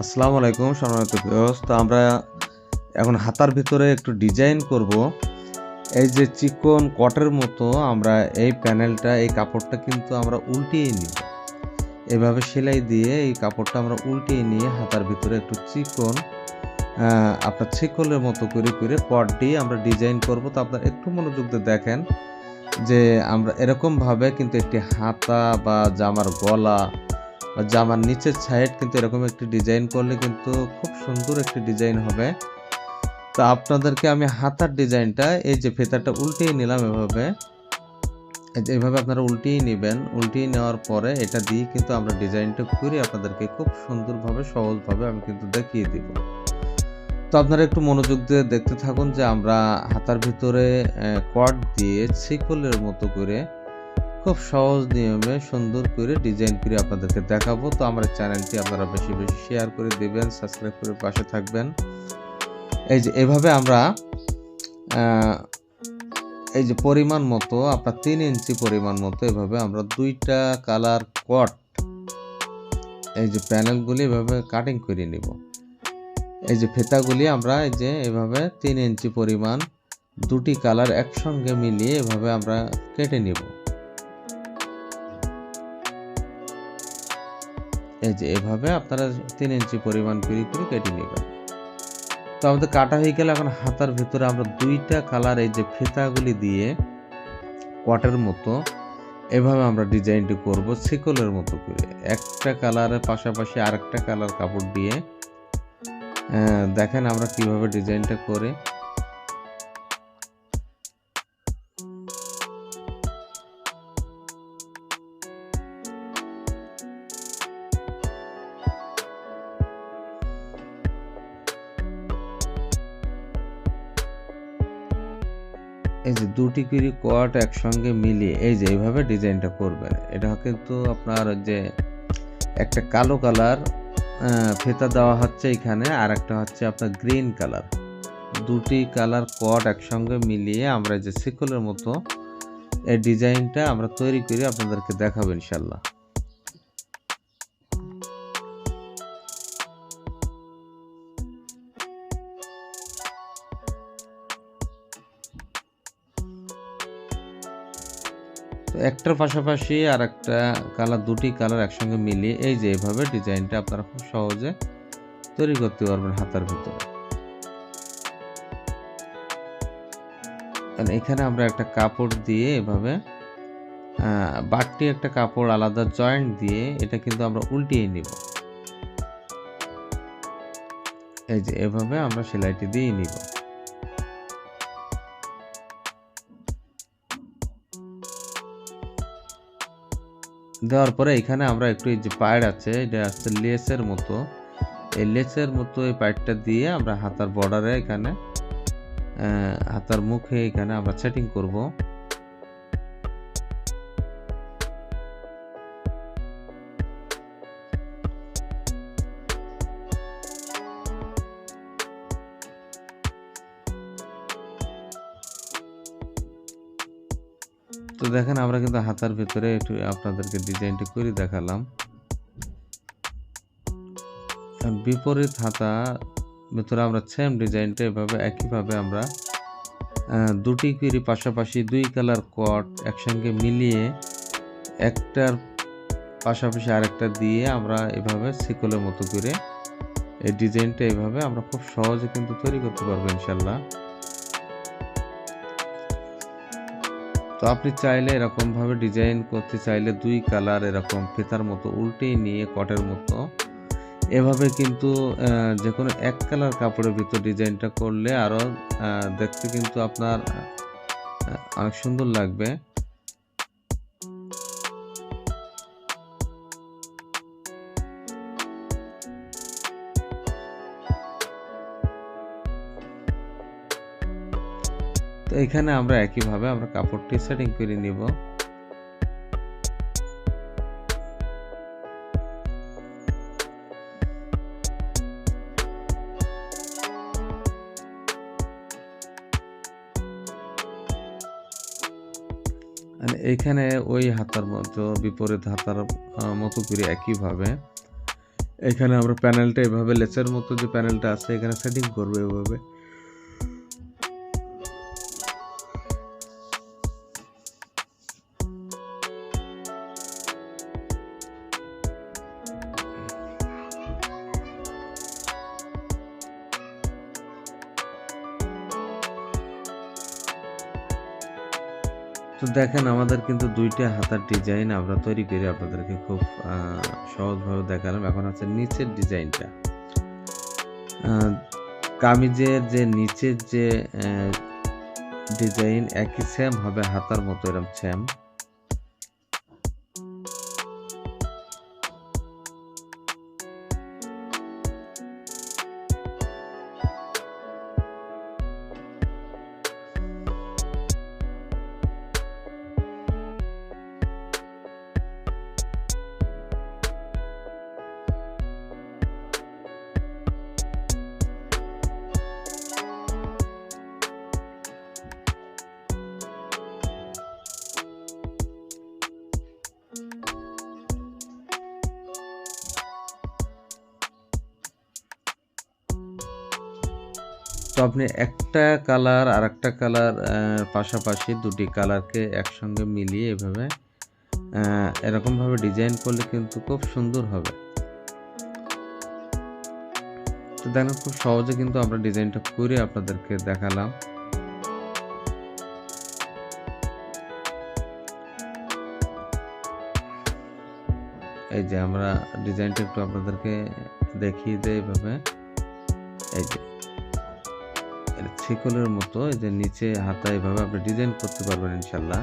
আসসালামু আলাইকুম সম্মানিত তো আমরা এখন হাতার ভিতরে একটু ডিজাইন করব। এই যে চিকন কটের মতো আমরা এই প্যানেলটা, এই কাপড়টা কিন্তু আমরা উল্টিয়ে নিই। এভাবে সেলাই দিয়ে এই কাপড়টা আমরা উল্টিয়ে নিয়ে হাতার ভিতরে একটু চিকন আপনার ছিকলের মতো করে করে দিয়ে আমরা ডিজাইন করব। তো আপনার একটু মনোযোগ দিয়ে দেখেন যে আমরা এরকমভাবে কিন্তু একটি হাতা বা জামার গলা জামার নিচের সাইড কিন্তু এরকম একটি ডিজাইন করলে কিন্তু খুব সুন্দর একটি ডিজাইন হবে। তো আপনাদেরকে আমি হাতার ডিজাইনটা এই যে ফেতাটা উল্টিয়ে নিলাম এভাবে। এই যে এভাবে আপনারা উল্টিয়ে নেবেন। উল্টিয়ে নেওয়ার পরে এটা দিয়ে কিন্তু আমরা ডিজাইনটা করে আপনাদেরকে খুব সুন্দরভাবে, সহজভাবে আমি কিন্তু দেখিয়ে দিব। তো আপনারা একটু মনোযোগ দিয়ে দেখতে থাকুন যে আমরা হাতার ভিতরে কট দিয়ে ছিকলের মতো করে খুব সহজ নিয়মে সুন্দর করে ডিজাইন করে আপনাদেরকে দেখাবো। তো আমার চ্যানেলটি আপনারা বেশি বেশি শেয়ার করে দেবেন সাবস্ক্রাইব করে পাশে থাকবেন। এই যে এভাবে আমরা এই যে পরিমাণ মতো, আপনার তিন ইঞ্চি পরিমাণ মতো এভাবে আমরা দুইটা কালার কট এই যে প্যানেলগুলি এভাবে কাটিং করে নিব। এই যে ফেতাগুলি আমরা এই যে এভাবে তিন ইঞ্চি পরিমাণ দুটি কালার একসঙ্গে মিলিয়ে এভাবে আমরা কেটে নিব। এই যে এভাবে আপনারা তিন ইঞ্চি পরিমাণ করে করে কেটে নেবেন। তো আমাদের কাটা হয়ে গেলে এখন হাতার ভিতরে আমরা দুইটা কালার এই যে ফিতাগুলি দিয়ে কটের মতো এভাবে আমরা ডিজাইনটি করব শিকলের মতো করে। একটা কালারের পাশাপাশি আরেকটা কালার কাপড় দিয়ে দেখেন আমরা কীভাবে ডিজাইনটা করে এই যে দুটি করে কোয়াট একসঙ্গে মিলিয়ে, এই যে এইভাবে ডিজাইনটা করবেন এটা কিন্তু আপনার যে একটা কালো কালার ফেতা দেওয়া হচ্ছে এখানে আর একটা হচ্ছে আপনার গ্রিন কালার। দুটি কালার কোয়াট একসঙ্গে মিলিয়ে আমরা যে সিকলের মতো এই ডিজাইনটা আমরা তৈরি করে আপনাদেরকে দেখাবো ইনশাল্লাহ। তো একটার পাশাপাশি আর একটা কালার, দুটি কালার একসঙ্গে মিলিয়ে এই যে এভাবে ডিজাইনটা আপনারা খুব সহজে তৈরি করতে পারবেন হাতার ভিতরে। এখানে আমরা একটা কাপড় দিয়ে এভাবে বাড়তি একটা কাপড়, আলাদা জয়েন্ট দিয়ে এটা কিন্তু আমরা উল্টিয়ে নিব। এই যে এভাবে আমরা সেলাইটি দিয়ে নিব। দেওয়ার পরে এখানে আমরা একটু এই যে পায়ের আছে, এটা আসছে লেসের মতো। এই লেসের মতো এই পায়েরটা দিয়ে আমরা হাতার বর্ডারে এখানে হাতার মুখে এখানে আমরা সেটিং করব। তো দেখেন, আমরা কিন্তু হাতার ভিতরে একটু আপনাদেরকে ডিজাইনটি করে দেখালাম। বিপরীত হাতা ভিতরে আমরা সেম ডিজাইনটা এভাবে, একইভাবে আমরা দুটি করে পাশাপাশি দুই কালার কট একসঙ্গে মিলিয়ে একটার পাশাপাশি আরেকটা দিয়ে আমরা এভাবে শিকলের মতো করে এই ডিজাইনটা এভাবে আমরা খুব সহজে কিন্তু তৈরি করতে পারব ইনশাল্লাহ। তো আপনি চাইলে এরকমভাবে ডিজাইন করতে চাইলে দুই কালার এরকম ফিতার মতো উল্টে নিয়ে কটের মতো। এভাবে কিন্তু যে কোনো এক কালার কাপড়ের ভিতর ডিজাইনটা করলে আরও দেখতে কিন্তু আপনার অনেক সুন্দর লাগবে। তো এখানে আমরা একইভাবে আমরা কাপড়টি সেটিং করে নিব। আর এইখানে ওই হাতার মতো, বিপরীত হাতার মতো করে একইভাবে। এখানে আমরা প্যানেলটা এভাবে লেচের মতো যে প্যানেলটা আছে, এখানে সেটিং করব এভাবে। তো দেখেন, আমাদের কিন্তু দুইটা হাতার ডিজাইন আমরা তৈরি করে আপনাদেরকে খুব সহজভাবে দেখালাম। এখন আছে নিচের ডিজাইনটা কামিজের যে নিচের যে ডিজাইন একই সেম হবে হাতার মতো এরকম সেম তো আপনি একটা কালার আর একটা কালার পাশাপাশি দুটি কালারকে একসঙ্গে মিলিয়ে এভাবে এরকমভাবে ডিজাইন করলে কিন্তু খুব সুন্দর হবে। তো দেখেন, খুব সহজে কিন্তু আমরা ডিজাইনটা করে আপনাদেরকে দেখালাম। এই যে আমরা ডিজাইনটা একটু আপনাদেরকে দেখিয়ে দেয় এভাবে। এই যে। ছিকলের মতো এদের নিচে হাতা এভাবে আপনি ডিজাইন করতে পারবেন ইনশাল্লাহ।